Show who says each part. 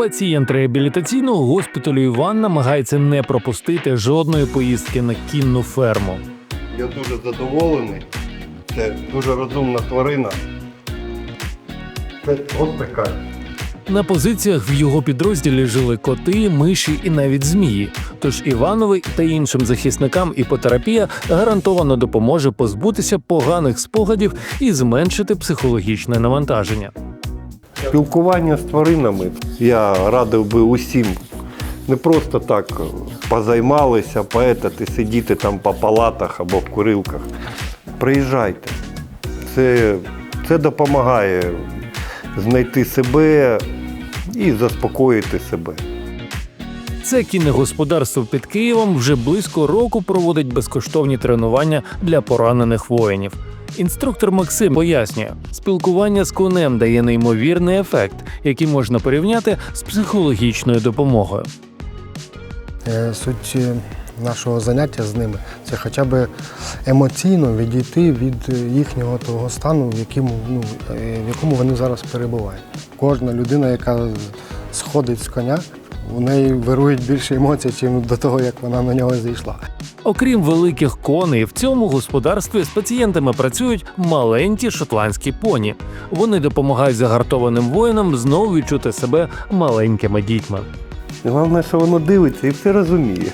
Speaker 1: Пацієнт реабілітаційного госпіталю Іван намагається не пропустити жодної поїздки на кінну ферму.
Speaker 2: Я дуже задоволений. Це дуже розумна тварина. Це от така.
Speaker 1: На позиціях в його підрозділі жили коти, миші і навіть змії. Тож Іванові та іншим захисникам іпотерапія гарантовано допоможе позбутися поганих спогадів і зменшити психологічне навантаження.
Speaker 2: Спілкування з тваринами я радив би усім. Не просто так позаймалися, поетати, сидіти там по палатах або в курилках. Приїжджайте. Це, це допомагає знайти себе і заспокоїти себе.
Speaker 1: Це кінне господарство під Києвом вже близько року проводить безкоштовні тренування для поранених воїнів. Інструктор Максим пояснює, спілкування з конем дає неймовірний ефект, який можна порівняти з психологічною допомогою.
Speaker 3: Е, Суть е, нашого заняття з ними це хоча б емоційно відійти від е, їхнього того стану, в якому, ну, в якому вони зараз перебувають. Кожна людина, яка сходить з коня, у неї вирують більше емоцій, ніж до того, як вона на нього зійшла.
Speaker 1: Окрім великих коней, в цьому господарстві з пацієнтами працюють маленькі шотландські поні. Вони допомагають загартованим воїнам знову відчути себе маленькими дітьми.
Speaker 2: Головне, що воно дивиться і все розуміє.